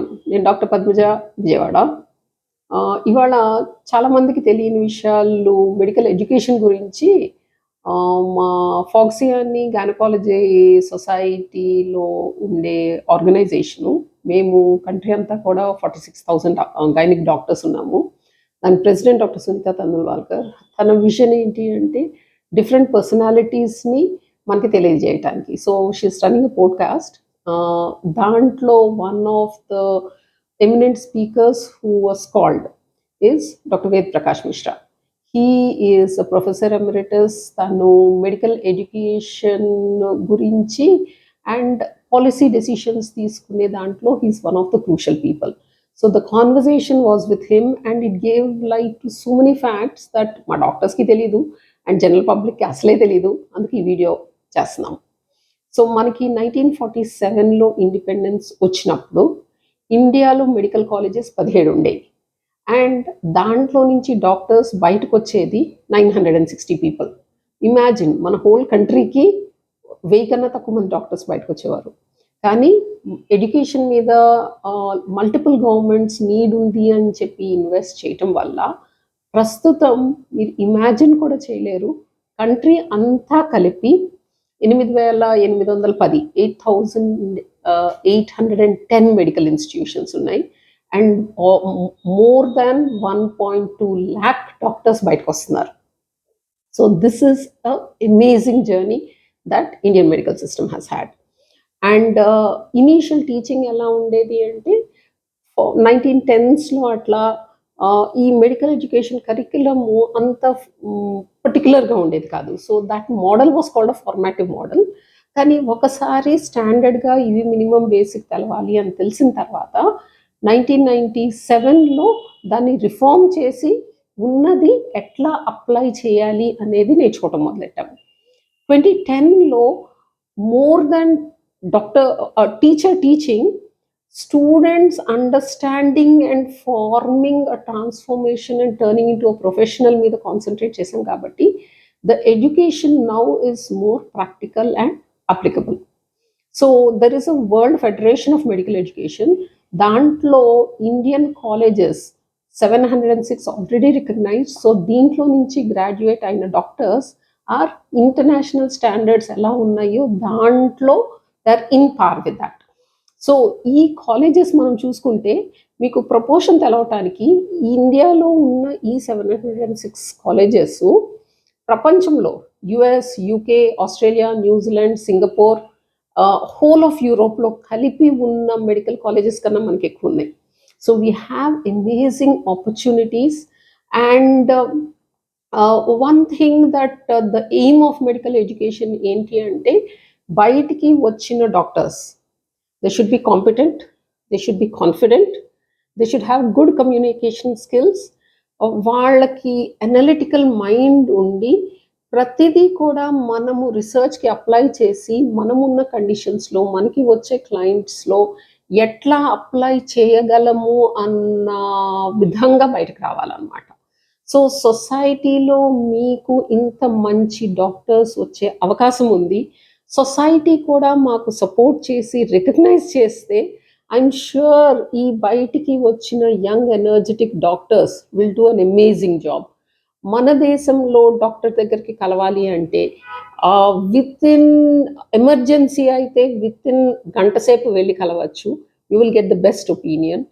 Morning నేను doctor Padmaja Vijayawada. ఇవాళ చాలా మందికి తెలియని విషయాలు మెడికల్ ఎడ్యుకేషన్ గురించి మా ఫాక్సియాని అని గైనకాలజీ సొసైటీలో ఉండే ఆర్గనైజేషను మేము కంట్రీ అంతా కూడా forty six thousand gynaec doctors ఉన్నాము. దాని ప్రెసిడెంట్ డాక్టర్ సునీత తందుల్వాల్కర్ తన విజన్ ఏంటి అంటే డిఫరెంట్ పర్సనాలిటీస్ని మనకి తెలియజేయటానికి. సో షీస్ రన్నింగ్ పోడ్కాస్ట్ దాంట్లో one of the eminent speakers who was called is doctor Ved Prakash Mishra he is professor professor తను మెడికల్ ఎడ్యుకేషన్ గురించి అండ్ పాలసీ డెసిషన్స్ తీసుకునే దాంట్లో he's one of the crucial people so the conversation was with him and it gave like to so many facts that మా డాక్టర్స్కి తెలీదు and general పబ్లిక్కి అసలే తెలీదు. అందుకే ఈ వీడియో చేస్తున్నాం. సో మనకి నైన్టీన్ ఫార్టీ సెవెన్లో ఇండిపెండెన్స్ వచ్చినప్పుడు ఇండియాలో మెడికల్ కాలేజెస్ పదిహేడు ఉండేవి అండ్ దాంట్లో నుంచి డాక్టర్స్ బయటకు వచ్చేది nine hundred and sixty people imagine మన హోల్ కంట్రీకి వెయ్యి కన్నా తక్కువ మంది డాక్టర్స్ బయటకు వచ్చేవారు. కానీ ఎడ్యుకేషన్ మీద మల్టిపుల్ గవర్నమెంట్స్ నీడ్ ఉంది అని చెప్పి ఇన్వెస్ట్ చేయటం వల్ల ప్రస్తుతం మీరు ఇమాజిన్ కూడా చేయలేరు. కంట్రీ అంతా కలిపి ఎనిమిది వేల ఎనిమిది వందల పది eight thousand eight hundred and ten medical institutions ఉన్నాయి. And more than one point two lakh doctors బయటకు వస్తున్నారు so this is a amazing journey that Indian medical system has had and initial teaching ఎలా ఉండేది అంటే nineteen టెన్స్లో అట్లా ఈ medical education curriculum అంత పర్టికులర్గా ఉండేది కాదు. So that model was called a formative model కానీ ఒకసారి స్టాండర్డ్గా ఇవి మినిమం బేసిక్ తెలవాలి అని తెలిసిన తర్వాత నైన్టీన్ నైంటీ సెవెన్లో దాన్ని రిఫార్మ్ చేసి ఉన్నది ఎట్లా అప్లై చేయాలి అనేది నేర్చుకోవటం మొదలెట్టాము ట్వంటీ టెన్లో more than doctor teacher teaching students understanding and forming a transformation and turning into a professional మీద కాన్సన్ట్రేట్ చేసాం కాబట్టి the education now is more practical and applicable so there is a world federation of medical education దాంట్లో Indian colleges seven hundred and six already recognize so దీంట్లో నుంచి graduate అయిన doctors are international standards ఎలా ఉన్నాయో దాంట్లో there in par with that so ఈ colleges మనం చూసుకుంటే మీకు ప్రపోర్షన్ తెలవటానికి ఇండియాలో ఉన్న ఈ seven hundred and six colleges ప్రపంచంలో US UK Australia New Zealand Singapore whole of యూరోప్లో కలిపి ఉన్న మెడికల్ కాలేజెస్ కన్నా మనకి ఎక్కువ ఉన్నాయి. So we have amazing opportunities and one thing that the aim of medical education ఏంటి అంటే బయటికి వచ్చిన doctors they should be competent they should be confident they should have good communication skills వాళ్ళకి analytical mind ఉండి ప్రతిదీ కూడా మనము రీసెర్చ్కి apply చేసి మనమున్న కండిషన్స్లో మనకి వచ్చే క్లయింట్స్లో ఎట్లా అప్లై చేయగలము అన్న విధంగా బయటకు రావాలన్నమాట. సో సొసైటీలో మీకు ఇంత మంచి డాక్టర్స్ వచ్చే అవకాశం ఉంది. సొసైటీ కూడా మాకు సపోర్ట్ చేసి రికగ్నైజ్ చేస్తే ఐఎమ్ షూర్ ఈ బయటికి వచ్చిన young energetic doctors will do an amazing job మన దేశంలో డాక్టర్ దగ్గరికి కలవాలి అంటే విత్ ఇన్ ఎమర్జెన్సీ అయితే విత్ ఇన్ గంట సేపు వెళ్ళి కలవచ్చు. You will get the best opinion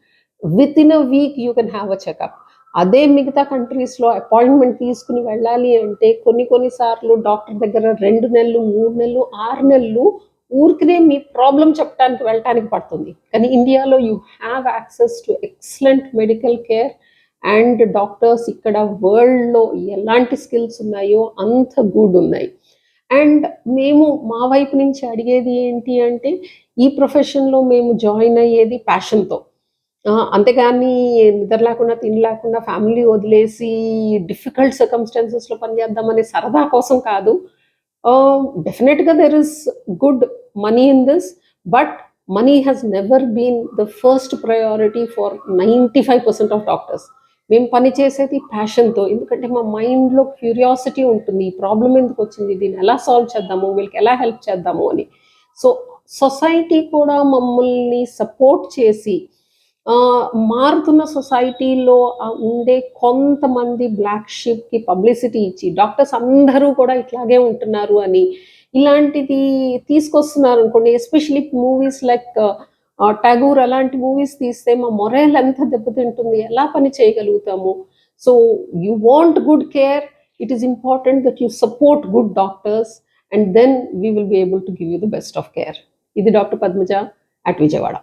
within a week you can have a checkup అదే మిగతా కంట్రీస్లో అపాయింట్మెంట్ తీసుకుని వెళ్ళాలి అంటే కొన్ని కొన్నిసార్లు డాక్టర్ దగ్గర రెండు నెలలు మూడు నెలలు ఆరు నెలలు ఊరికినే మీ ప్రాబ్లం చెప్పడానికి వెళ్ళటానికి పడుతుంది. కానీ ఇండియాలో you have access to excellent medical care and doctors ఇక్కడ వరల్డ్లో ఎలాంటి స్కిల్స్ ఉన్నాయో అంత గుడ్ ఉన్నాయి. అండ్ మేము మా వైపు నుంచి అడిగేది ఏంటి అంటే ఈ ప్రొఫెషన్లో మేము జాయిన్ అయ్యేది ప్యాషన్తో అంతేగాని నిద్ర లేకుండా తిండి లేకుండా ఫ్యామిలీ వదిలేసి డిఫికల్ట్ సర్కమ్స్టాన్సెస్లో పనిచేద్దామనే సరదా కోసం కాదు. డెఫినెట్గా there is good money in this but money has never been the first priority for ninety five percent of doctors మేము పని చేసేది ప్యాషన్తో ఎందుకంటే మా మైండ్లో క్యూరియాసిటీ ఉంటుంది. ఈ ప్రాబ్లం ఎందుకు వచ్చింది? దీన్ని ఎలా సాల్వ్ చేద్దాము? వీళ్ళకి ఎలా హెల్ప్ చేద్దాము అని. సో సొసైటీ కూడా మమ్మల్ని సపోర్ట్ చేసి మారుతున్న సొసైటీలో ఉండే కొంతమంది బ్లాక్ షీప్‌కి పబ్లిసిటీ ఇచ్చి డాక్టర్స్ అందరూ కూడా ఇట్లాగే ఉంటున్నారు అని ఇలాంటిది తీసుకొస్తున్నారు అనుకోండి ఎస్పెషల్లీ మూవీస్ లైక్ టాగూర్ అలాంటి మూవీస్ తీస్తే మా మొరైల్ ఎంత దెబ్బతింటుంది. ఎలా పని చేయగలుగుతాము. So you want good care. It is important that you support good doctors and then we will be able to give you the best of care. ఇది doctor Padmaja at Vijayawada.